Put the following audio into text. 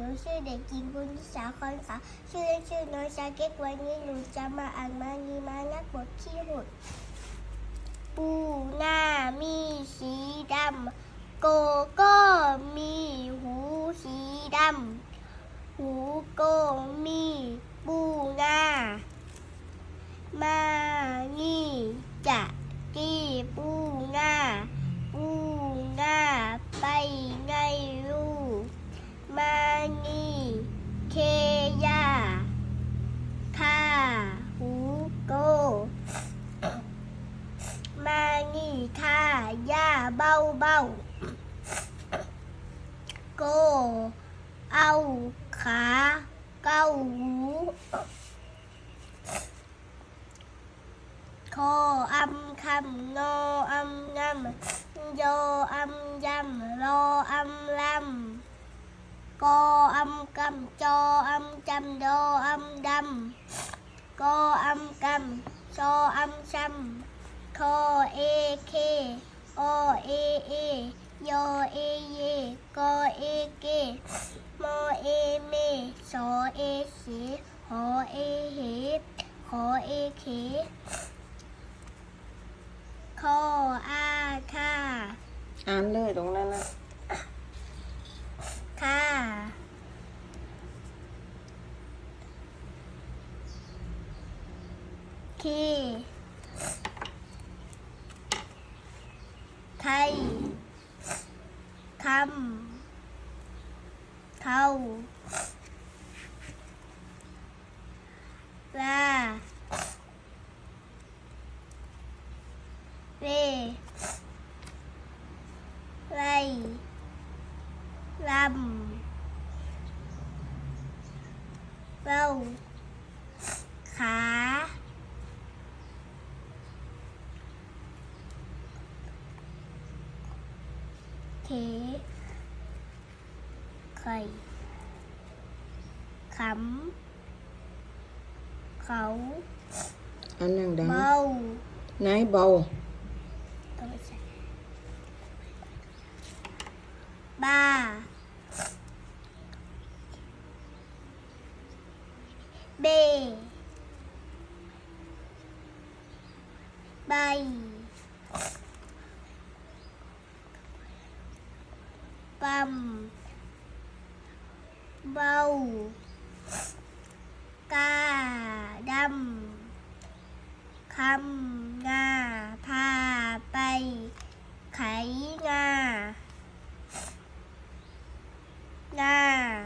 หนูชื่อเด็กหญิงบุญทิสาคอนค่ะ ชื่อเล่นชื่อน้อยชาเก็กวันนี้หนูจะมาอ่านมานีมานักบทขี้หุดปูหน้ามีสีดำโกโก้มีหูสีดำหูโก้มีปูหน้า มานี่จะ เบาเบาโก เอาขาเก้าหูโคอำคำโนอำงำโยอำยำโลอำลำกออำกำจออำจำโดอำดำกออำกำชออำช้ำคอเอเค อเอเอยอเอเยกอเอเกมอเอเมสอเอสีหอเอเหขอเอเขคออาค่าอ่านเลยตรงนั้นนะค่าเคไทยคำเข้าลาเรไรลำเรา เขไข่ขำเขาอันดัง บ้าวกาดัมเบากาดำคำงาพาไป ไขงางา